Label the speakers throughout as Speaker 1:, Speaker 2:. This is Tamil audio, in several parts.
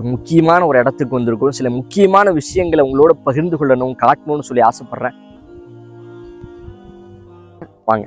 Speaker 1: ஒரு முக்கியமான ஒரு இடத்துக்கு வந்திருக்கோம். சில முக்கியமான விஷயங்களை உங்களோட பகிர்ந்து கொள்ளணும் காட்டணும்னு சொல்லி ஆசைப்படுறேன். வாங்க.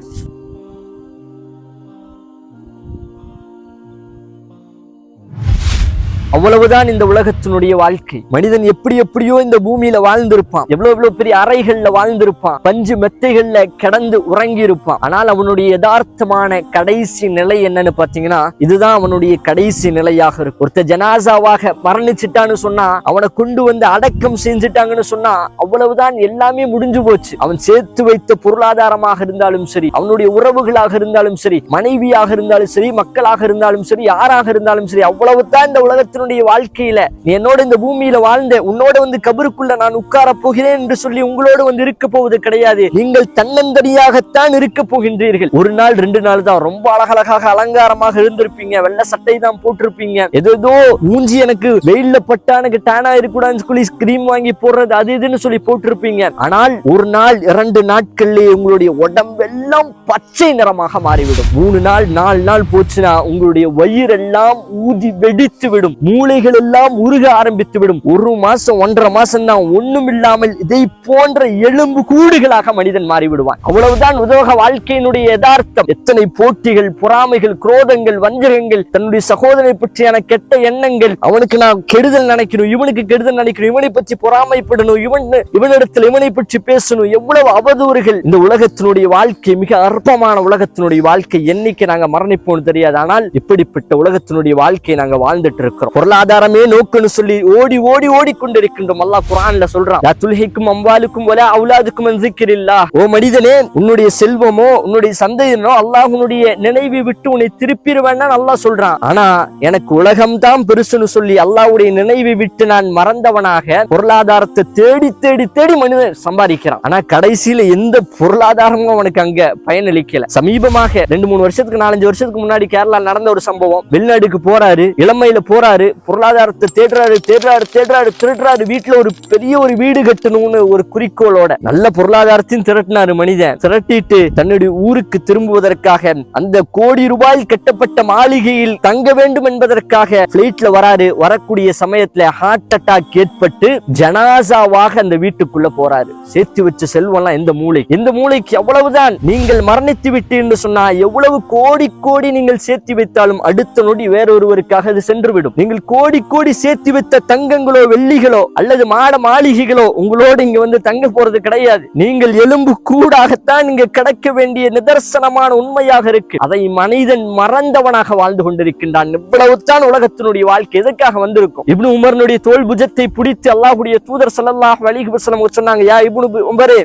Speaker 1: அவ்வளவுதான் இந்த உலகத்தினுடைய வாழ்க்கை. மனிதன் எப்படி எப்படியோ இந்த பூமியில வாழ்ந்திருப்பான். எவ்வளவு எவ்வளவு பெரிய அறைகள்ல வாழ்ந்திருப்பான். பஞ்சு மெத்தைகள்ல கிடந்து உறங்கி இருப்பான் ஆனால் அவனுடைய யதார்த்தமான கடைசி நிலை என்னன்னு பாத்தீங்கன்னா இதுதான் அவனுடைய கடைசி நிலையாக இருக்கும். ஒருத்த ஜனாசாவாக மரணிச்சிட்டான்னு சொன்னா அவனை கொண்டு வந்து அடக்கம் செஞ்சுட்டாங்கன்னு சொன்னா அவ்வளவுதான் எல்லாமே முடிஞ்சு போச்சு. அவன் சேர்த்து வைத்த பொருளாதாரமாக இருந்தாலும் சரி அவனுடைய உறவுகளாக இருந்தாலும் சரி மனைவியாக இருந்தாலும் சரி மக்களாக இருந்தாலும் சரி யாராக இருந்தாலும் சரி அவ்வளவுதான் இந்த உலகத்தினுடைய வாழ்க்கையில நீ என்னோட இந்த பூமியில வாழ்ந்த உன்னோட வந்து கபருக்குள்ள நான் உட்கார போகிறேன் என்று சொல்லி உங்களோடு வந்து இருக்க போவது கிடையாது. நீங்கள் தன்னந்தனியாகத்தான் இருக்க போகின்றீர்கள். ஒரு நாள் ரெண்டு நாள் தான். ரொம்ப அழகழகாக அலங்காரமாக இருந்திருப்பீங்க. வெள்ளை சட்டை தான் போட்டிருப்பீங்க. ஏதோ மூஞ்சி எனக்கு வெயில்ல பட்டா எனக்கு டேனா இருக்கக்கூடாதுன்னு சொல்லி கிரீம் வாங்கி போடுறது அது இதுன்னு சொல்லி போட்டிருப்பீங்க. ஆனால் ஒரு நாள் இரண்டு நாட்கள்லேயே உங்களுடைய உடம்பெல்லாம் பச்சை நிறமாக மாறிவிடும். மூணு நாள் நாலு நாள் போச்சுன்னா உங்களுடைய வயிறெல்லாம் ஊதி வெடித்து விடும் மூளைகள் எல்லாம் உருக ஆரம்பித்து விடும் ஒரு மாசம் ஒன்றரை மாசம் தான் ஒண்ணும் இல்லாமல் இதை போன்ற எலும்பு கூடுகளாக மனிதன் மாறிவிடுவான். அவ்வளவுதான் உதவக வாழ்க்கையினுடைய யதார்த்தம். எத்தனை போட்டிகள் பொறாமைகள் குரோதங்கள் வஞ்சகங்கள் தன்னுடைய சகோதரனை பற்றியான கெட்ட எண்ணங்கள். அவனுக்கு நான் கெடுதல் நினைக்கணும் இவனுக்கு கெடுதல் நினைக்கணும் இவனை பற்றி பொறாமைப்படணும் இவன் இவனிடத்தில் இவனை பற்றி பேசணும். எவ்வளவு அவதூறுகள். இந்த உலகத்தினுடைய வாழ்க்கை மிக அற்பமான உலகத்தினுடைய வாழ்க்கை என்னைக்கு நாங்க மரணிப்போம் தெரியாது. ஆனால் இப்படிப்பட்ட உலகத்தினுடைய வாழ்க்கையை நாங்க வாழ்ந்துட்டு இருக்கிறோம். பொருளாதாரமே நோக்குன்னு சொல்லி ஓடி ஓடி ஓடிக்கொண்டிருக்கின்றோம். அல்லாஹ் குரான்ல சொல்றான். "லா துல்ஹிக்கும் அம்வாலுக்கும் வலா அவுலாதுக்கும் ஓ மனிதனே உன்னுடைய செல்வமோ உன்னுடைய சந்ததியினோ அல்லாஹ் உன்னுடைய நினைவை விட்டு உன்னை திருப்பிடுவேன்னா அல்லாஹ் சொல்றான். ஆனா எனக்கு உலகம் தான் பெருசுன்னு சொல்லி அல்லாஹ்வுடைய நினைவை விட்டு நான் மறந்தவனாக பொருளாதாரத்தை தேடி தேடி தேடி மனிதன் சம்பாதிக்கிறான். ஆனா கடைசியில எந்த பொருளாதாரமும் அவனுக்கு அங்க பயனளிக்கல. சமீபமாக ரெண்டு மூணு வருஷத்துக்கு நாலஞ்சு வருஷத்துக்கு முன்னாடி கேரளா நடந்த ஒரு சம்பவம். வெளிநாடுக்கு போறாரு இளமையில போறாரு. பொருளாதாரத்தை தேடுறாரு தேடுறாரு தேடுறாரு திருடுறாரு. வீட்டுல ஒரு பெரிய ஒரு வீடு கட்டணும்னு ஒரு குறிக்கோளோட நல்ல பொருளாதாரத்தையும் திரட்டினாரு மனிதன். திரட்டிட்டு தன்னுடைய ஊருக்கு திரும்புவதற்காக அந்த கோடி ரூபாய் கட்டப்பட்ட மாளிகையில் தங்க வேண்டும் என்பதற்காக பிளைட்ல வராரு. வரக்கூடிய சமயத்துல ஹார்ட் அட்டாக் ஏற்பட்டு ஜனாசாவாக அந்த வீட்டுக்குள்ள போறாரு. சேர்த்து வச்ச செல்வம்லாம் எந்த மூளை எந்த மூளைக்கு? எவ்வளவுதான் நீங்கள் மரணித்து விட்டு என்று சொன்னா எவ்வளவு கோடி கோடி நீங்கள் சேர்த்து வைத்தாலும் அடுத்த நொடி வேறொருவருக்காக அது சென்றுவிடும். நீங்கள் கோடி கோடி சேர்த்து வைத்த தங்கங்களோ வெள்ளிகளோ அல்லது மாட மாளிகைகளோ உங்களோடு இங்க வந்து தங்க போறது கிடையாது. நீங்கள் எலும்பு கூடாகத்தான் இங்க கிடைக்க வேண்டிய நிதர்சனமான உண்மையாக இருக்கு. அதை மனிதன் மறந்தவனாக வாழ்ந்து கொண்டிருக்கின்றான். இவ்வளவுதான் உலகத்தினுடைய வாழ்க்கை. எதுக்காக வந்திருக்கும்? இப்னு உமரனுடைய தோல் புஜத்தை பிடித்து அல்லாஹுடைய தூதர் ஸல்லல்லாஹு அலைஹி சொன்னாங்க யா இப்னு உமரே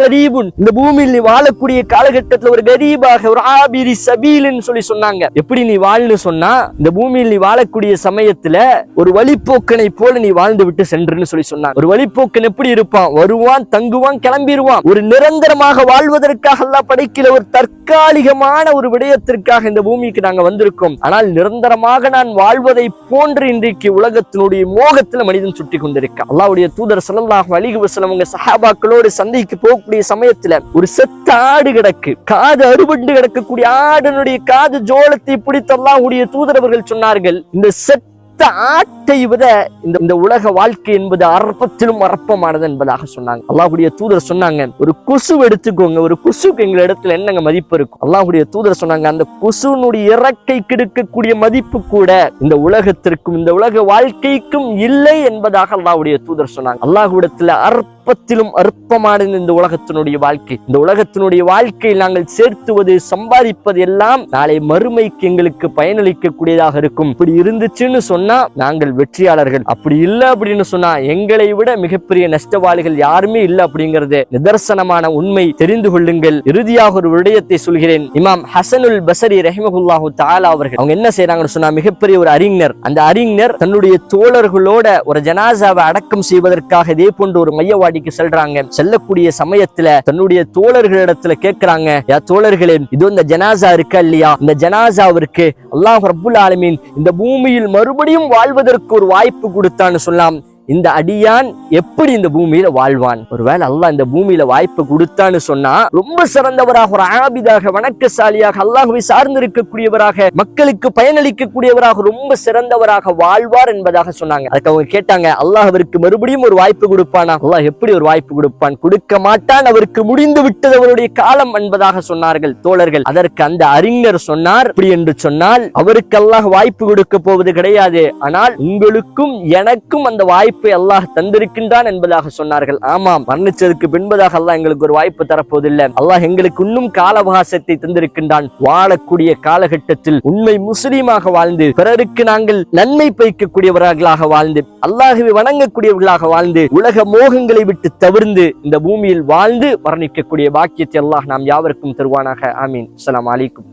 Speaker 1: கரீபுன். இந்த பூமியில் நீ வாழக்கூடிய காலகட்டத்தில் ஒரு கரீபாக ஒரு ஆபிரி சபீலுன்னு சொல்லி சொன்னாங்க. எப்படி நீ வாழ்னு சொன்னா இந்த பூமியில் நீ வாழக்கூடிய சமயத்துல ஒரு வழிப்போக்கனை போல நீ வாழ்ந்து விட்டு சென்றுன்னு சொல்லி சொன்னாங்க. ஒரு வழிப்போக்கன் எப்படி இருப்பான்? வருவான் தங்குவான் கிளம்பிடுவான் ஒரு நிரந்தரமாக வாழ்வதற்காக எல்லாம் படைக்கிற ஒரு தற்காலிகமான ஒரு விடயத்திற்காக இந்த பூமிக்கு நாங்க வந்திருக்கோம். ஆனால் நிரந்தரமாக நான் வாழ்வதை போன்று இன்றைக்கு உலகத்தினுடைய மோகத்துல மனிதன் சுட்டி கொண்டிருக்கான். அல்லாவுடைய தூதர் ஸல்லல்லாஹு அலைஹி வஸல்லம் சஹாபாக்களோடு சந்தைக்கு போகக்கூடிய சமயத்துல ஒரு செத்த ஆடு கிடக்கு. காது அறுபண்டு கிடக்கக்கூடிய ஆடனுடைய காது ஜோளத்தை பிடித்து உடைய தூதரவர்கள் சொன்னார்கள். சொன்னார்கள் இந்த செத்த ஆட்டை விட இந்த இந்த உலக வாழ்க்கை என்பது அற்பத்திலும் அற்பமானது என்பதாக சொன்னாங்க. அல்லாஹுடைய தூதர் சொன்னாங்க ஒரு கொசு எடுத்துக்கோங்க ஒரு கொசுக்கு எங்க இடத்துல என்னங்க மதிப்பு இருக்கும்? அல்லாஹுடைய தூதர் சொன்னாங்க அந்த கொசுனுடைய இறக்கை கெடுக்கக்கூடிய மதிப்பு கூட இந்த உலகத்திற்கும் இந்த உலக வாழ்க்கைக்கும் இல்லை என்பதாக அல்லாஹுடைய தூதர் சொன்னாங்க. அல்லாஹ்விடத்துல அற்பத்திலும் அற்பமானது இந்த உலகத்தினுடைய வாழ்க்கை. இந்த உலகத்தினுடைய வாழ்க்கையில் நாங்கள் சேர்த்துவது சம்பாதிப்பது எல்லாம் நாளை மறுமைக்கு எங்களுக்கு பயனளிக்கக்கூடியதாக இருக்கும். இப்படி இருந்துச்சுன்னு சொன்னா நாங்கள் வெற்றியாளர்கள். அப்படி இல்லை அப்படின்னு சொன்னா எங்களை விட மிகப்பெரிய நஷ்டவாளிகள் யாருமே இல்லை அப்படிங்கறது நிதர்சனமான உண்மை. தெரிந்து கொள்ளுங்கள். இறுதியாக ஒரு விடயத்தை சொல்கிறேன். இமாம் ஹசனுல் பசரி ரஹிமகுல்லாஹு தாலா அவர்கள் அவங்க என்ன செய்யறாங்கன்னு சொன்னா மிகப்பெரிய ஒரு அறிஞர். அந்த அறிஞர் தன்னுடைய தோழர்களோட ஒரு ஜனாசாவை அடக்கம் செய்வதற்காக இதே போன்ற ஒரு மையவாடிக்கு செல்றாங்க. செல்லக்கூடிய சமயத்துல தன்னுடைய தோழர்களிடத்துல கேட்கிறாங்க யா தோழர்களே இது இந்த ஜனாசா இருக்கா இல்லையா? இந்த ஜனாசாவிற்கு அல்லாஹ் ரபுல் ஆலமீன் இந்த பூமியில் மறுபடியும் வாழ்வதற்கு ஒரு வாய்ப்பு கொடுத்தான்னு சொல்லலாம் இந்த அடியான் எப்படி இந்த பூமியில வாழ்வான்? ஒருவேளை அல்லாஹ் இந்த பூமியில வாய்ப்பு கொடுத்தான்னு சொன்னா ரொம்ப சிறந்தவராக ஒரு ஆபிதாக வணக்கசாலியாக அல்லாஹுவை சார்ந்திருக்கக்கூடியவராக மக்களுக்கு பயனளிக்கக்கூடியவராக ரொம்ப சிறந்தவராக வாழ்வார் என்பதாக சொன்னாங்க. அதுக்கு அவங்க கேட்டாங்க அல்லாஹ் அவருக்கு மறுபடியும் ஒரு வாய்ப்பு கொடுப்பானா? அல்லாஹ் எப்படி ஒரு வாய்ப்பு கொடுப்பான்? கொடுக்க மாட்டான் அவருக்கு முடிந்து விட்டது அவருடைய காலம் என்பதாக சொன்னார்கள் தோழர்கள். அதற்கு அந்த அறிஞர் சொன்னார் அப்படி என்று சொன்னால் அவருக்கு அல்லாஹ் வாய்ப்பு கொடுக்க போவது கிடையாது. ஆனால் உங்களுக்கும் எனக்கும் அந்த வாய்ப்பு அல்லாஹ் தந்திருக்கின்றான் என்பதாக சொன்னார்கள். ஆமாம் மரணிச்சதுக்கு பின்பதாக அல்லாஹ் எங்களுக்கு ஒரு வாய்ப்பு தரப்போதில்லை. அல்லாஹ் எங்களுக்கு இன்னும் கால அவகாசத்தை தந்திருக்கின்றான். வாழக்கூடிய காலகட்டத்தில் உண்மை முஸ்லீமாக வாழ்ந்து பிறருக்கு நாங்கள் நன்மை பயக்கக்கூடியவர்களாக வாழ்ந்து அல்லாஹுவை வணங்கக்கூடியவர்களாக வாழ்ந்து உலக மோகங்களை விட்டு தவிர்ந்து இந்த பூமியில் வாழ்ந்து மரணிக்கக்கூடிய பாக்கியத்தை அல்லாஹ் நாம் யாவருக்கும் தருவானாக. ஆமீன். அஸ்ஸலாமு அலைக்கும்.